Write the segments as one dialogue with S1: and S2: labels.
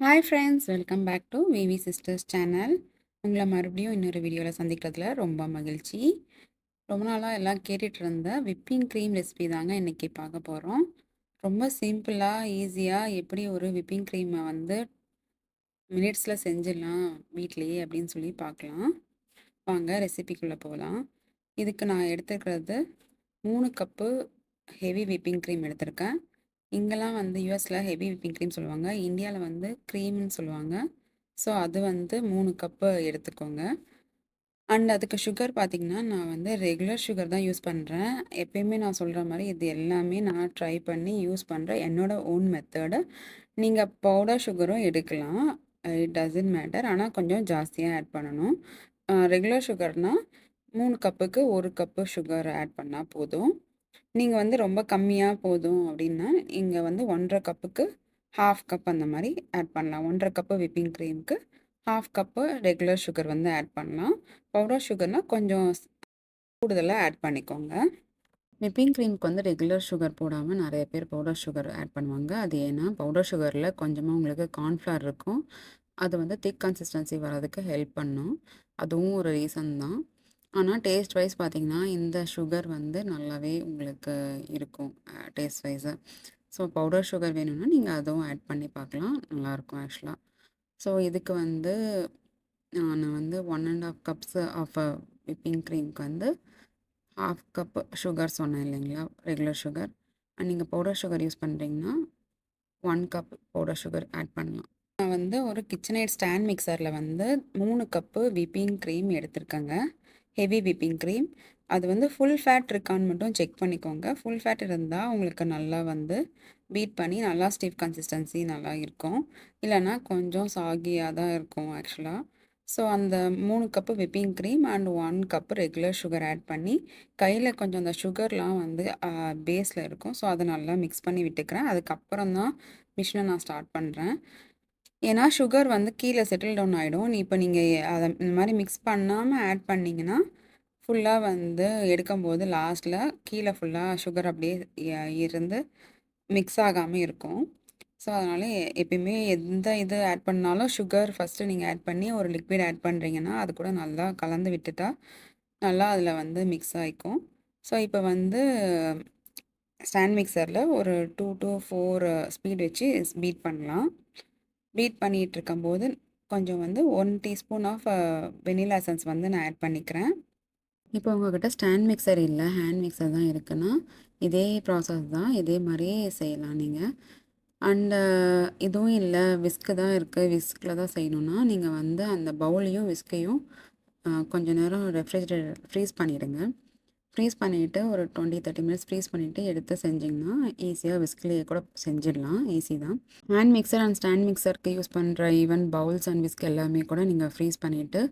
S1: Hi friends welcome back to VV sisters channel உங்களை மறுபடியும் இன்னொரு வீடியோவில் சந்திக்கிறதுல ரொம்ப மகிழ்ச்சி. ரொம்ப நாளாக எல்லாம் கேட்டுட்டு இருந்த விப்பிங் க்ரீம் ரெசிபி தாங்க இன்றைக்கி பார்க்க போகிறோம் ரொம்ப சிம்பிளாக ஈஸியாக எப்படி ஒரு விப்பிங் க்ரீமை வந்து மினிட்ஸில் செஞ்சிடலாம் வீட்லேயே அப்படின்னு சொல்லி பார்க்கலாம். வாங்க ரெசிபிக்குள்ளே போகலாம் இதுக்கு நான் எடுத்துக்கிறது மூணு கப்பு ஹெவி விப்பிங் க்ரீம் எடுத்திருக்கேன். இங்கெல்லாம் வந்து யூஎஸில் ஹெவி விப்பிங் க்ரீம் சொல்லுவாங்க. இந்தியாவில் வந்து க்ரீம்னு சொல்லுவாங்க. ஸோ அது வந்து மூணு கப்பு எடுத்துக்கோங்க. அண்ட் அதுக்கு சுகர் பார்த்திங்கன்னா நான் வந்து ரெகுலர் சுகர் தான் யூஸ் பண்ணுறேன் எப்பயுமே நான் சொல்கிற மாதிரி இது எல்லாமே நான் ட்ரை பண்ணி யூஸ் பண்ணுறேன் என்னோடய ஓன் மெத்தடு நீங்கள் பவுடர் சுகரும் எடுக்கலாம். It doesn't matter. ஆனால் கொஞ்சம் ஜாஸ்தியாக ஆட் பண்ணணும். ரெகுலர் சுகர்னால் மூணு கப்புக்கு ஒரு கப்பு சுகர் ஆட் பண்ணால் போதும். நீங்கள் வந்து ரொம்ப கம்மியாக போதும் அப்படின்னா நீங்கள் வந்து ஒன்றரை கப்புக்கு ஹாஃப் கப் அந்த மாதிரி ஆட் பண்ணலாம். ஒன்றரை கப்பு விப்பிங் க்ரீமுக்கு ஹாஃப் கப்பு ரெகுலர் சுகர் வந்து ஆட் பண்ணலாம். பவுடர் சுகர்னால் கொஞ்சம் கூடுதலாக ஆட் பண்ணிக்கோங்க. விப்பிங் க்ரீமுக்கு வந்து ரெகுலர் சுகர் போடாமல் நிறைய பேர் பவுடர் சுகர் ஆட் பண்ணுவாங்க. அது ஏன்னா பவுடர் சுகரில் கொஞ்சமாக உங்களுக்கு கார்ன்ஃப்ளவர் இருக்கும். அது வந்து திக் கன்சிஸ்டன்சி வர்றதுக்கு ஹெல்ப் பண்ணும். அதுவும் ஒரு ரீசன் தான். ஆனால் டேஸ்ட் வைஸ் பார்த்திங்கன்னா இந்த சுகர் வந்து நல்லாவே உங்களுக்கு இருக்கும். Taste wise. So powder sugar வேணும்னா, நீங்கள் அதுவும் ஆட் பண்ணி பார்க்கலாம். நல்லாயிருக்கும் ஆக்சுவலாக ஸோ இதுக்கு வந்து நான் வந்து 1 1/2 கப்ஸ் ஆஃப் விப்பிங் க்ரீம்க்கு வந்து ஹாஃப் கப் சுகர் சொன்னேன் இல்லைங்களா? Regular sugar. அண்ட் நீங்கள் பவுடர் சுகர் யூஸ் பண்ணுறீங்கன்னா, one cup powder sugar add பண்ணலாம். நான் வந்து ஒரு கிச்சன் ஸ்டாண்ட் மிக்சரில் வந்து மூணு கப்பு விப்பிங் க்ரீம் எடுத்திருக்கேங்க. ஹெவி விப்பிங் க்ரீம் அது வந்து ஃபுல் ஃபேட் இருக்கான்னு மட்டும் செக் பண்ணிக்கோங்க. ஃபுல் ஃபேட் இருந்தால் உங்களுக்கு நல்லா வந்து பீட் பண்ணி நல்லா ஸ்டிஃப் கன்சிஸ்டன்சி நல்லா இருக்கும். இல்லைனா கொஞ்சம் சாகியாக தான் இருக்கும் ஆக்சுவலாக ஸோ அந்த மூணு cup whipping cream and one cup regular sugar add பண்ணி கையில் கொஞ்சம் அந்த சுகர்லாம் வந்து பேஸில் இருக்கும். ஸோ அதை நல்லா மிக்ஸ் பண்ணி விட்டுக்கிறேன். அதுக்கப்புறம் தான் மிஷினை நான் ஸ்டார்ட் பண்ணுறேன் ஏன்னா சுகர் வந்து கீழே செட்டில் டவுன் ஆகிடும் இப்போ நீங்கள் அதை இந்த மாதிரி மிக்ஸ் பண்ணாமல் ஆட் பண்ணிங்கன்னா ஃபுல்லாக வந்து எடுக்கும்போது லாஸ்ட்டில் கீழே ஃபுல்லாக சுகர் அப்படியே இருந்து மிக்ஸ் ஆகாமல் இருக்கும். ஸோ அதனால் எப்பயுமே எந்த இது ஆட் பண்ணாலும் சுகர் ஃபஸ்ட்டு நீங்கள் ஆட் பண்ணி ஒரு லிக்விட் ஆட் பண்ணுறீங்கன்னா அது கூட நல்லா கலந்து விட்டுட்டா நல்லா அதில் வந்து மிக்ஸ் ஆகிக்கும் ஸோ இப்போ வந்து ஸ்டாண்ட் மிக்சரில் ஒரு டூ டு ஃபோர் ஸ்பீட் வச்சு பீட் பண்ணலாம். பீட் பண்ணிகிட்டு இருக்கும்போது கொஞ்சம் வந்து one teaspoon of vanilla essence வந்து நான் ஆட் பண்ணிக்கிறேன். இப்போ உங்கள்கிட்ட ஸ்டாண்ட் மிக்சர் இல்லை ஹேண்ட் மிக்சர் தான் இருக்குன்னா இதே ப்ராசஸ் தான் இதே மாதிரி செய்யலாம் நீங்கள் அண்டு இதுவும் இல்லை விஸ்க்கு தான் இருக்குது விஸ்கில் தான் செய்யணுன்னா நீங்கள் வந்து அந்த பவுலையும் விஸ்கையும் கொஞ்சம் நேரம் ரெஃப்ரிஜரேட்டர் ஃப்ரீஸ் பண்ணிவிடுங்க ஃப்ரீஸ் பண்ணிவிட்டு ஒரு டுவெண்ட்டி தேர்ட்டி மினிட்ஸ் ஃப்ரீஸ் பண்ணிவிட்டு எடுத்து செஞ்சிங்கன்னா ஈஸியாக விஸ்க்லேயே கூட செஞ்சிடலாம். ஈஸி தான். ஹேண்ட் மிக்சர் அண்ட் ஸ்டாண்ட் மிக்சருக்கு யூஸ் பண்ணுற ஈவன் பவுல்ஸ் அண்ட் விஸ்க் எல்லாமே கூட நீங்கள் ஃப்ரீஸ் பண்ணிவிட்டு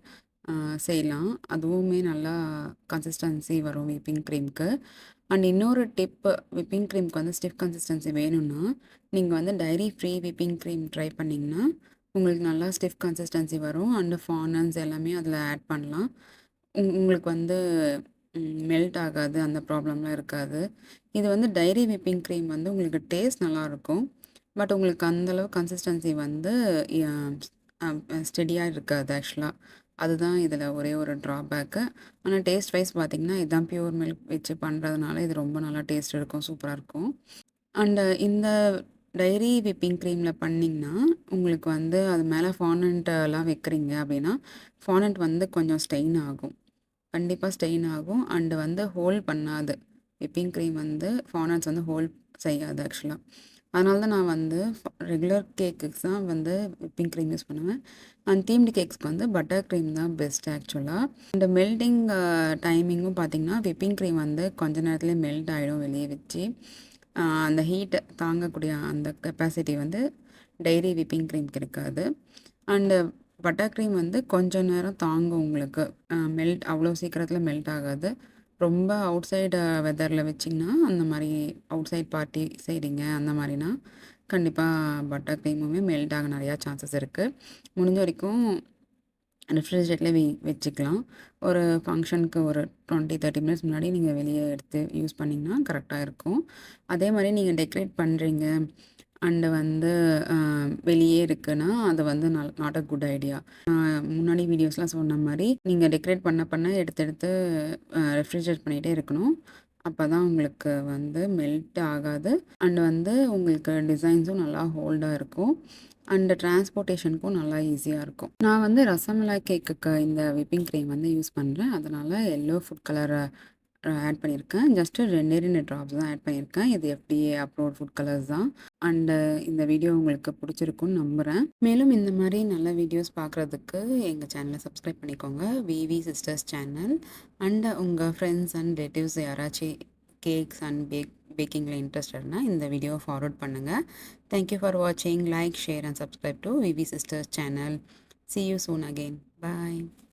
S1: செய்யலாம். அதுவுமே நல்லா கன்சிஸ்டன்சி வரும் விப்பிங் க்ரீம்க்கு அண்ட் இன்னொரு டிப்பு விப்பிங் க்ரீம்க்கு வந்து ஸ்டிஃப் கன்சிஸ்டன்சி வேணும்னா நீங்கள் வந்து dairy free whipping cream try பண்ணிங்கன்னா உங்களுக்கு நல்லா ஸ்டிஃப் கன்சிஸ்டன்சி வரும். அண்டு ஃபானன்ஸ் எல்லாமே அதில் ஆட் பண்ணலாம். உங்களுக்கு வந்து மெல்ட் ஆகாது அந்த ப்ராப்ளம்லாம் இருக்காது. இது வந்து டைரி விப்பிங் க்ரீம் வந்து உங்களுக்கு டேஸ்ட் நல்லாயிருக்கும் பட் உங்களுக்கு அந்தளவு கன்சிஸ்டன்சி வந்து ஸ்டெடியாக இருக்காது ஆக்சுவலாக அதுதான் இதில் ஒரே ஒரு ட்ராபேக்கு ஆனால் டேஸ்ட் வைஸ் பார்த்திங்கன்னா இதுதான் பியூர் மில்க் வச்சு பண்ணுறதுனால இது ரொம்ப நல்லா டேஸ்ட் இருக்கும் சூப்பராக இருக்கும். அண்டு இந்த டைரி விப்பிங் க்ரீமில் பண்ணிங்கன்னா உங்களுக்கு வந்து அது மேலே ஃபானண்ட்டெல்லாம் வைக்கிறீங்க அப்படின்னா ஃபானண்ட் வந்து கொஞ்சம் ஸ்டெயின் ஆகும். கண்டிப்பாக ஸ்டெயின் ஆகும். அண்டு வந்து ஹோல்ட் பண்ணாது. விப்பிங் க்ரீம் வந்து ஃபானட்ஸ் வந்து ஹோல்ட் செய்யாது ஆக்சுவலாக அதனால தான் நான் வந்து ரெகுலர் கேக்குக்கு தான் வந்து விப்பிங் க்ரீம் யூஸ் பண்ணுவேன். அண்ட் தீம்டு கேக்ஸ்க்கு வந்து பட்டர் க்ரீம் தான் பெஸ்ட் ஆக்சுவலாக இந்த மெல்டிங் டைமிங்கும் பார்த்திங்கன்னா விப்பிங் க்ரீம் வந்து கொஞ்ச நேரத்துலேயே மெல்ட் ஆகிடும் வெளியே வச்சு. அந்த ஹீட்டை தாங்கக்கூடிய அந்த கெப்பாசிட்டி வந்து டைரி விப்பிங் க்ரீம்க்கு இருக்காது. அண்டு பட்டர் க்ரீம் வந்து கொஞ்சம் நேரம் தாங்கும் உங்களுக்கு. மெல்ட் அவ்வளோ சீக்கிரத்தில் மெல்ட் ஆகாது. ரொம்ப அவுட் சைடு வெதரில் வச்சிங்கன்னா அந்த மாதிரி அவுட் சைட் பார்ட்டி செய்கிறீங்க அந்த மாதிரினா கண்டிப்பாக பட்டர் க்ரீமுமே மெல்ட் ஆக நிறையா சான்சஸ் இருக்குது முடிஞ்ச வரைக்கும் ரெஃப்ரிஜரேட்லேயே வெ வச்சுக்கலாம். ஒரு ஃபங்க்ஷனுக்கு ஒரு டுவெண்ட்டி தேர்ட்டி மினிட்ஸ் முன்னாடி நீங்கள் வெளியே எடுத்து யூஸ் பண்ணிங்கன்னா கரெக்டாக இருக்கும். அதே மாதிரி நீங்கள் டெக்கரேட் பண்ணுறீங்க அண்டு வந்து வெளியே இருக்குன்னா அது வந்து நல் நாட் அ குட் ஐடியா முன்னாடி வீடியோஸ்லாம் சொன்ன மாதிரி நீங்கள் டெக்கரேட் பண்ண பண்ண எடுத்து எடுத்து ரெஃப்ரிஜரேட் பண்ணிகிட்டே இருக்கணும். அப்போ தான் உங்களுக்கு வந்து மெல்ட் ஆகாது. அண்டு வந்து உங்களுக்கு டிசைன்ஸும் நல்லா ஹோல்டாக இருக்கும். அண்டு டிரான்ஸ்போர்ட்டேஷனுக்கும் நல்லா ஈஸியாக இருக்கும். நான் வந்து ரசமலாய் கேக்குக்கு இந்த விப்பிங் க்ரீம் வந்து யூஸ் பண்ணுறேன் அதனால் எல்லோ ஃபுட் கலரை ஆட் பண்ணியிருக்கேன். ஜஸ்ட்டு ரெண்டே ரெண்டு ட்ராப்ஸ் தான் ஆட் பண்ணியிருக்கேன். இது எஃப்டிஏ அப்லோட் ஃபுட் கலர்ஸ் தான். அண்டு இந்த வீடியோ உங்களுக்கு பிடிச்சிருக்குன்னு நம்புகிறேன் மேலும் இந்த மாதிரி நல்ல வீடியோஸ் பார்க்குறதுக்கு எங்கள் சேனலை சப்ஸ்கிரைப் பண்ணிக்கோங்க. விவி சிஸ்டர்ஸ் சேனல் அண்டு உங்கள் ஃப்ரெண்ட்ஸ் அண்ட் ரிலேட்டிவ்ஸ் யாராச்சும் கேக்ஸ் அண்ட் பேக் பேக்கிங்கில் இன்ட்ரெஸ்டட்னா இந்த வீடியோவை ஃபார்வர்ட் பண்ணுங்கள் தேங்க்யூ ஃபார் வாட்சிங் like share and subscribe to VV sisters channel see you soon again bye